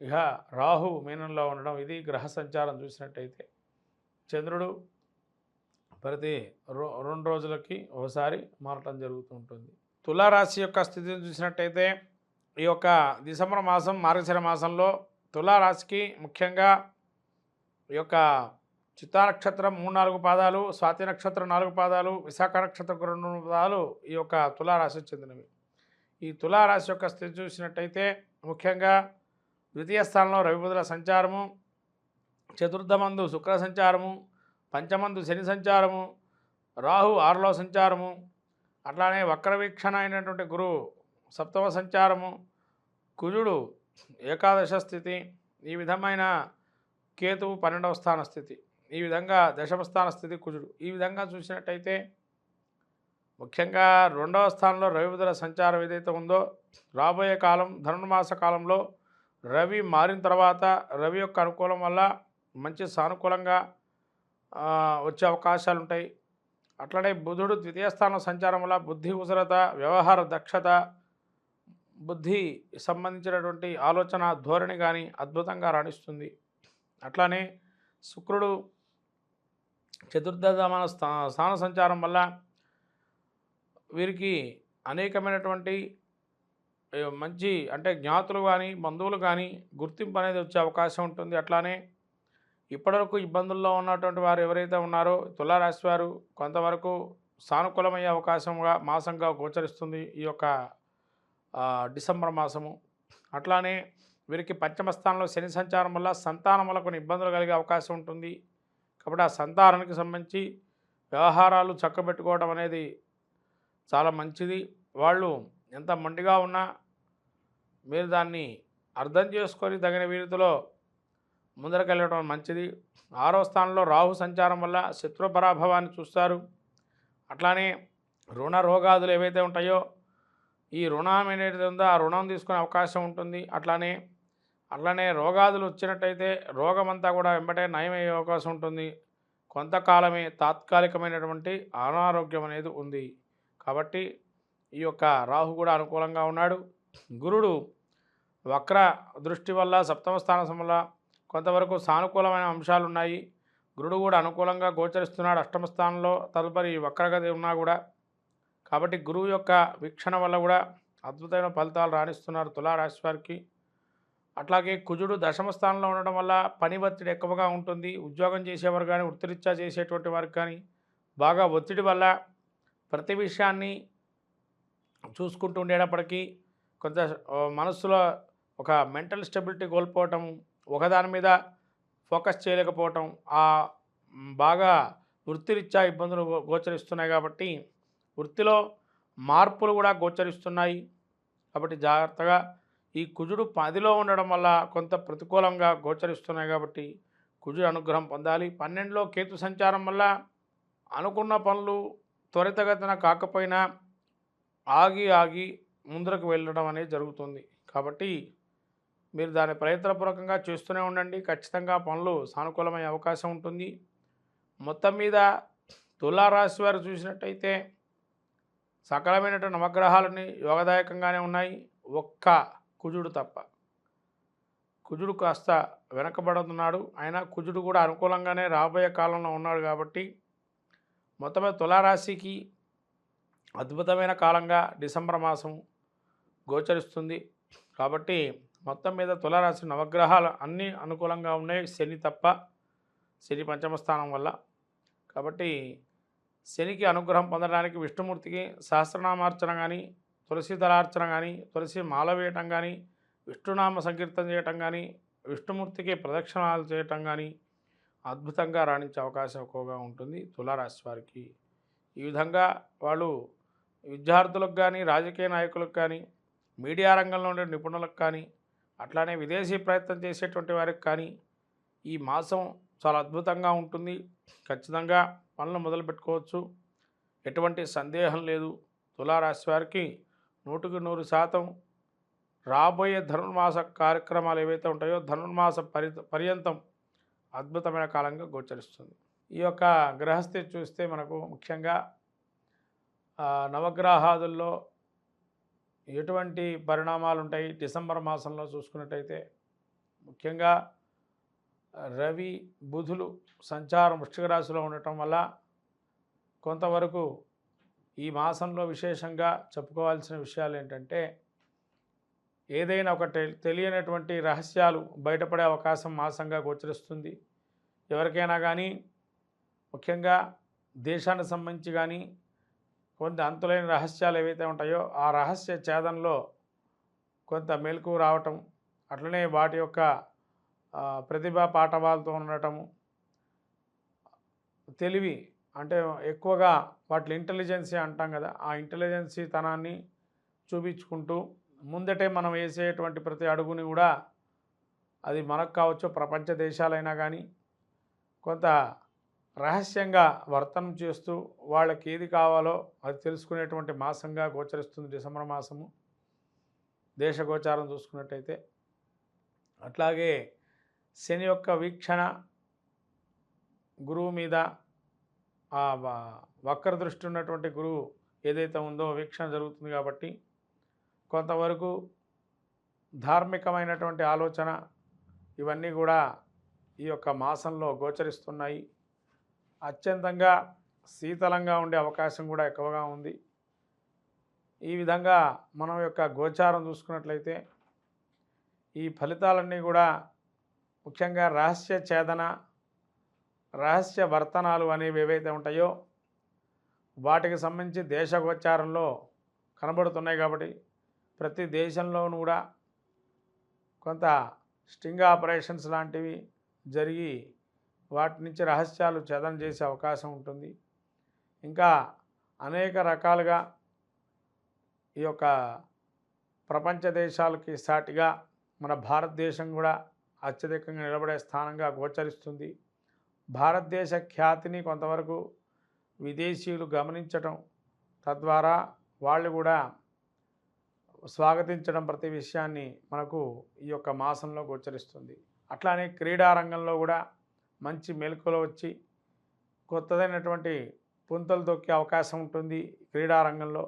ఇక రాహు మీనంలో ఉండడం ఇది గ్రహ సంచారం చూసినట్టయితే. చంద్రుడు ప్రతి రో రెండు రోజులకి ఒకసారి మారటం జరుగుతూ ఉంటుంది. తులారాశి యొక్క స్థితిని చూసినట్టయితే ఈ యొక్క డిసెంబర్ మాసం మార్గశిర మాసంలో తులారాశికి ముఖ్యంగా ఈ యొక్క చిత్తా నక్షత్రం మూడు నాలుగు పాదాలు స్వాతి నక్షత్రం నాలుగు పాదాలు విశాఖ నక్షత్రం రెండు పాదాలు ఈ యొక్క తులారాశికి చెందినవి. ఈ తులారాశి యొక్క స్థితి చూసినట్టయితే ముఖ్యంగా ద్వితీయ స్థానంలో రవిబుధుల సంచారము చతుర్థమందు శుక్ర సంచారము పంచమందు శని సంచారము రాహు ఆరులో సంచారము అట్లానే వక్రవీక్షణ అయినటువంటి గురువు సప్తమ సంచారము కుజుడు ఏకాదశ స్థితి ఈ విధమైన కేతువు పన్నెండవ స్థాన స్థితి ఈ విధంగా దశమ స్థాన స్థితి కుజుడు. ఈ విధంగా చూసినట్టయితే ముఖ్యంగా రెండవ స్థానంలో రవిబుధుల సంచారం ఏదైతే ఉందో రాబోయే కాలం ధనుర్మాస కాలంలో రవి మారిన తర్వాత రవి యొక్క అనుకూలం వల్ల మంచి సానుకూలంగా వచ్చే అవకాశాలు ఉంటాయి అట్లనే బుధుడు ద్వితీయ స్థానం సంచారం వల్ల బుద్ధి ఉసరత వ్యవహార దక్షత బుద్ధి సంబంధించినటువంటి ఆలోచన ధోరణి కానీ అద్భుతంగా రాణిస్తుంది. అట్లానే శుక్రుడు చతుర్థమైన స్థా స్థాన సంచారం వల్ల వీరికి అనేకమైనటువంటి మంచి అంటే జ్ఞాతులు కానీ బంధువులు కానీ గుర్తింపు అనేది వచ్చే అవకాశం ఉంటుంది. అట్లానే ఇప్పటివరకు ఇబ్బందుల్లో ఉన్నటువంటి వారు ఎవరైతే ఉన్నారో తులారాశి వారు కొంతవరకు సానుకూలమయ్యే అవకాశంగా మాసంగా గోచరిస్తుంది ఈ యొక్క డిసెంబర్ మాసము. అట్లానే వీరికి పంచమ స్థానంలో శని సంచారం వల్ల సంతానం వల్ల కొన్ని ఇబ్బందులు కలిగే అవకాశం ఉంటుంది. కాబట్టి ఆ సంతానానికి సంబంధించి వ్యవహారాలు చక్కబెట్టుకోవడం అనేది చాలా మంచిది. వాళ్ళు ఎంత మండిగా ఉన్నా మీరు దాన్ని అర్థం చేసుకొని తగిన వీరితో ముందరకెళ్ళడం మంచిది. ఆరో స్థానంలో రాహు సంచారం వల్ల శత్రు పరాభవాన్ని చూస్తారు. అట్లానే రుణ రోగాదులు ఏవైతే ఉంటాయో ఈ రుణం ఏదైతే ఉందో ఆ రుణం తీసుకునే అవకాశం ఉంటుంది. అట్లానే అట్లానే రోగాదులు వచ్చినట్టయితే రోగమంతా కూడా వెంబటే నయమయ్యే అవకాశం ఉంటుంది. కొంతకాలమే తాత్కాలికమైనటువంటి అనారోగ్యం అనేది ఉంది. కాబట్టి ఈ యొక్క రాహు కూడా అనుకూలంగా ఉన్నాడు. గురుడు వక్ర దృష్టి వల్ల సప్తమ స్థానం వల్ల కొంతవరకు సానుకూలమైన అంశాలు ఉన్నాయి. గురుడు కూడా అనుకూలంగా గోచరిస్తున్నాడు అష్టమ స్థానంలో తదుపరి వక్రగతి ఉన్నా కూడా. కాబట్టి గురువు యొక్క వీక్షణ వల్ల కూడా అద్భుతమైన ఫలితాలు రాణిస్తున్నారు తులారాశి వారికి. అట్లాగే కుజుడు దశమ స్థానంలో ఉండడం వల్ల పని ఒత్తిడి ఎక్కువగా ఉంటుంది. ఉద్యోగం చేసేవారు కానీ వృత్తిరీత్యా చేసేటువంటి వారికి కానీ బాగా ఒత్తిడి వల్ల ప్రతి విషయాన్ని చూసుకుంటూ ఉండేటప్పటికీ కొంత మనసులో మనస్సులో ఒక మెంటల్ స్టెబిలిటీ కోల్పోవటం ఒకదాని మీద ఫోకస్ చేయలేకపోవటం ఆ బాగా వృత్తిరీత్యా ఇబ్బందులు గోచరిస్తున్నాయి కాబట్టి వృత్తిలో మార్పులు కూడా గోచరిస్తున్నాయి. కాబట్టి జాగ్రత్తగా ఈ కుజుడు పదిలో ఉండడం వల్ల కొంత ప్రతికూలంగా గోచరిస్తున్నాయి కాబట్టి కుజుడు అనుగ్రహం పొందాలి. పన్నెండులో కేతు సంచారం వల్ల అనుకున్న పనులు త్వరితగతిన కాకపోయినా ఆగి ఆగి ముందరకు వెళ్ళడం అనేది జరుగుతుంది. కాబట్టి మీరు దాని ప్రయత్నపూర్వకంగా చేస్తూనే ఉండండి. ఖచ్చితంగా పనులు సానుకూలమయ్యే అవకాశం ఉంటుంది. మొత్తం మీద తులారాశి వారు చూసినట్టయితే సకలమైనటువంటి నవగ్రహాలని యోగదాయకంగానే ఉన్నాయి. ఒక్క కుజుడు తప్ప. కుజుడు కాస్త వెనకబడుతున్నాడు. అయినా కుజుడు కూడా అనుకూలంగానే రాబోయే కాలంలో ఉన్నాడు కాబట్టి మొత్తమే తులారాశికి అద్భుతమైన కాలంగా డిసెంబర్ మాసం గోచరిస్తుంది. కాబట్టి మొత్తం మీద తులరాశి నవగ్రహాలు అన్నీ అనుకూలంగా ఉన్నాయి. శని తప్ప శని పంచమ స్థానం వల్ల. కాబట్టి శనికి అనుగ్రహం పొందడానికి విష్ణుమూర్తికి సహస్రనామార్చన కానీ తులసి దళార్చన కానీ తులసి మాల వేయటం కానీ విష్ణునామ సంకీర్తన చేయటం కానీ విష్ణుమూర్తికి ప్రదక్షిణాలు చేయటం కానీ అద్భుతంగా రాణించే అవకాశం ఎక్కువగా ఉంటుంది తులారాశి వారికి. ఈ విధంగా వాళ్ళు విద్యార్థులకు కానీ రాజకీయ నాయకులకు కానీ మీడియా రంగంలో ఉండే నిపుణులకు కానీ అట్లానే విదేశీ ప్రయత్నం చేసేటువంటి వారికి కానీ ఈ మాసం చాలా అద్భుతంగా ఉంటుంది. ఖచ్చితంగా పనులు మొదలు పెట్టుకోవచ్చు. ఎటువంటి సందేహం లేదు. తులారాశి వారికి నూటికి నూరు శాతం రాబోయే ధనుర్మాస కార్యక్రమాలు ఏవైతే ఉంటాయో ధనుర్మాస పరి పర్యంతం అద్భుతమైన కాలంగా గోచరిస్తుంది. ఈ యొక్క గ్రహస్థితి చూస్తే మనకు ముఖ్యంగా నవగ్రహాదుల్లో ఎటువంటి పరిణామాలు ఉంటాయి డిసెంబర్ మాసంలో చూసుకున్నట్టయితే ముఖ్యంగా రవి బుధులు సంచారం వృష్టిక రాశిలో ఉండటం వల్ల కొంతవరకు ఈ మాసంలో విశేషంగా చెప్పుకోవాల్సిన విషయాలు ఏంటంటే ఏదైనా ఒక తెలియనటువంటి రహస్యాలు బయటపడే అవకాశం మాసంగా గోచరిస్తుంది. ఎవరికైనా కానీ ముఖ్యంగా దేశానికి సంబంధించి కానీ కొంత అంతులైన రహస్యాలు ఏవైతే ఉంటాయో ఆ రహస్య ఛేదంలో కొంత మెలకు రావటం అట్లనే వాటి యొక్క ప్రతిభ ప్రతిభా పాఠవాలతో ఉండటము తెలివి అంటే ఎక్కువగా వాటి ఇంటెలిజెన్సీ అంటాం కదా ఆ ఇంటెలిజెన్సీ తనాన్ని చూపించుకుంటూ ముందటే మనం వేసేటువంటి ప్రతి అడుగుని కూడా అది మనకు కావచ్చు ప్రపంచ దేశాలైనా కానీ కొంత రహస్యంగా వర్తనం చేస్తూ వాళ్ళకి ఏది కావాలో అది తెలుసుకునేటువంటి మాసంగా గోచరిస్తుంది డిసెంబర్ మాసము. దేశ గోచారం చూసుకున్నట్టయితే అట్లాగే శని యొక్క వీక్షణ గురువు మీద ఆ వక్ర దృష్టి ఉన్నటువంటి గురువు ఏదైతే ఉందో వీక్షణ జరుగుతుంది కాబట్టి కొంతవరకు ధార్మికమైనటువంటి ఆలోచన ఇవన్నీ కూడా ఈ యొక్క మాసంలో గోచరిస్తున్నాయి. అత్యంతంగా శీతలంగా ఉండే అవకాశం కూడా ఎక్కువగా ఉంది. ఈ విధంగా మనం యొక్క గోచారం చూసుకున్నట్లయితే ఈ ఫలితాలన్నీ కూడా ముఖ్యంగా రహస్య ఛేదన రహస్య వర్తనాలు అనేవి ఏవైతే ఉంటాయో వాటికి సంబంధించి దేశ గోచారంలో కనబడుతున్నాయి కాబట్టి ప్రతి దేశంలోనూ కూడా కొంత స్టింగ్ ఆపరేషన్స్ లాంటివి జరిగి వాటి నుంచి రహస్యాలు చదనం చేసే అవకాశం ఉంటుంది. ఇంకా అనేక రకాలుగా ఈ యొక్క ప్రపంచ దేశాలకి సాటిగా మన భారతదేశం కూడా అత్యధికంగా నిలబడే స్థానంగా గోచరిస్తుంది. భారతదేశ ఖ్యాతిని కొంతవరకు విదేశీయులు గమనించటం తద్వారా వాళ్ళు కూడా స్వాగతించడం ప్రతి విషయాన్ని మనకు ఈ యొక్క మాసంలో గోచరిస్తుంది. అట్లానే క్రీడా రంగంలో కూడా మంచి మెలకువలు వచ్చి కొత్తదైనటువంటి పుంతలు తొక్కే అవకాశం ఉంటుంది క్రీడారంగంలో.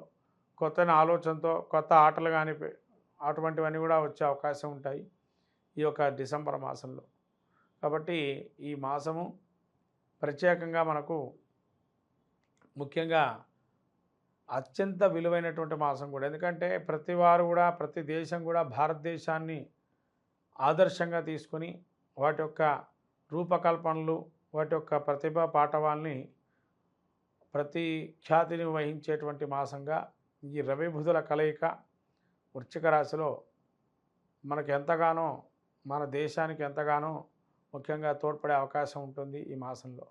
కొత్త ఆలోచనతో కొత్త ఆటలు కానీ అటువంటివన్నీ కూడా వచ్చే అవకాశం ఉంటాయి ఈ యొక్క డిసెంబర్ మాసంలో. కాబట్టి ఈ మాసము ప్రత్యేకంగా మనకు ముఖ్యంగా అత్యంత విలువైనటువంటి మాసం కూడా. ఎందుకంటే ప్రతి వారు కూడా ప్రతి దేశం కూడా భారతదేశాన్ని ఆదర్శంగా తీసుకొని వాటి యొక్క రూపకల్పనలు వాటి యొక్క ప్రతిభా పాఠవాల్ని ప్రతి ఖ్యాతిని వహించేటువంటి మాసంగా ఈ రవి బుధుల కలయిక వృశ్చిక రాశిలో మనకు ఎంతగానో మన దేశానికి ఎంతగానో ముఖ్యంగా తోడ్పడే అవకాశం ఉంటుంది ఈ మాసంలో.